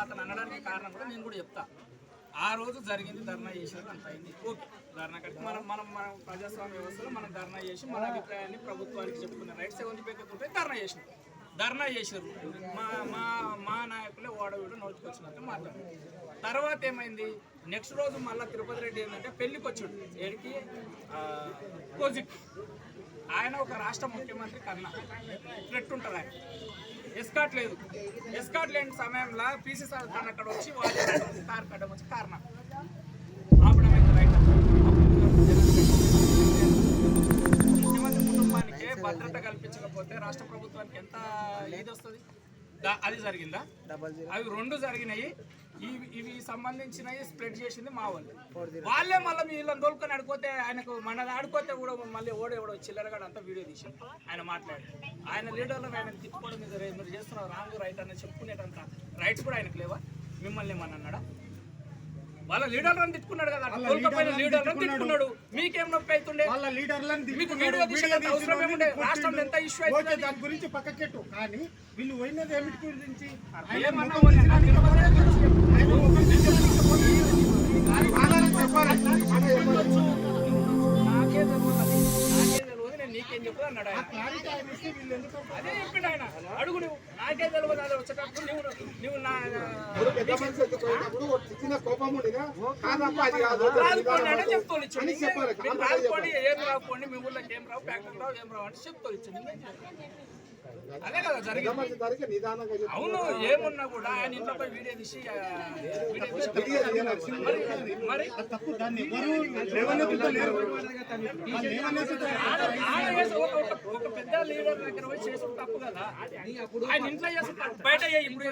అతను అనడానికి కారణం కూడా నేను కూడా చెప్తా. ఆ రోజు జరిగింది ధర్నా చేసినది అంత అయింది. ఓకే. ధర్నా కట్టి మనం మనం మన ప్రజాస్వామ్య వ్యవస్థలో మనం ధర్నా చేసి మన అభిప్రాయాన్ని ప్రభుత్వానికి చెప్పుకున్నాం. రైట్స్ ఎవరి పెట్టుకుంటే ధర్నా చేసిన. ధర్నా చేశారు మా మా మా నాయకులే ఓడవీడు నోచుకొచ్చినట్టు మాట్లాడారు. తర్వాత ఏమైంది? నెక్స్ట్ రోజు మళ్ళీ తిరుపతి రెడ్డి ఏంటంటే పెళ్ళికి వచ్చాడు. ఏడికి? కోజిట్ ఆయన ఒక రాష్ట్ర ముఖ్యమంత్రి కన్నా. థ్రెట్ ఎస్కాట్ లేదు. ఎస్కాట్ లేని సమయంలో పీసీ సార్ తను అక్కడ వచ్చి వాళ్ళు కార్ కట్టడం వచ్చి కారణం ఆపడమే రైట్ ముఖ్యమంత్రి కుటుంబానికి భద్రత కల్పించకపోతే రాష్ట్ర ప్రభుత్వానికి ఎంత ఇది వస్తుంది? అది జరిగిందా? అవి రెండు జరిగినాయి. ఇవి ఇవి సంబంధించినవి స్ప్రెడ్ చేసింది మా వాళ్ళు. వాళ్ళే మళ్ళీ వీళ్ళని తోలుకొని ఆడుకోతే ఆయనకు మన ఆడుకోతే కూడా మళ్ళీ ఓడే ఎవడో చిల్లరగాడు అంతా వీడియో తీసి ఆయన మాట్లాడి ఆయన లీడర్లను ఆయన తిప్పుకోవడం మీద మీరు చేస్తున్నారు. రాంగ్ రైట్ అని చెప్పుకునేటంత రైట్స్ కూడా ఆయనకు లేవా? మిమ్మల్ని ఏమన్నా అన్నాడా? వాళ్ళ లీడర్లను తిట్టుకున్నాడు కదా. తోలుకపోయిన లీడర్లను తిట్టుకున్నాడు. మీకేం నొప్పి అవుతుండే? వాళ్ళ లీడర్లను మీకు వీడియో వీడియో అవసరం ఏముండే? రాష్ట్రంలో ఎంత ఇష్యూ అవుతుంది దాని గురించి పక్కకెట్టు. కానీ వీళ్ళు పోయినది ఏమిటి గురించి? నాకు. తెలియదు. నాకే తెలియదు నేను నీకేం చెప్పదు అన్నాడు ఆయన. అదే చెప్పిండు ఆయన. అడుగు నువ్వు నాకే తెలియదు అది వచ్చేటప్పుడు నువ్వు నువ్వు నా రాదుకోండి అంటే చెప్తాను చెప్పాలి. మీరు రాదుకోండి ఏం రాకపోండి మీ ఊళ్ళకి ఏం రావు ఫ్యాక్టరీ రావు ఏం రావు అంటే చెప్తాను చేయాలి? అదే కదా జరిగింది. అవును ఏమున్నా కూడా ఆయన ఇంట్లో పోయి వీడియో తీసి మరి తప్పు దాన్ని పెద్ద లీడర్ దగ్గర పోయి చేసిన తప్పు కదా ఆయన ఇంట్లో చేసిన బయట. ఇప్పుడు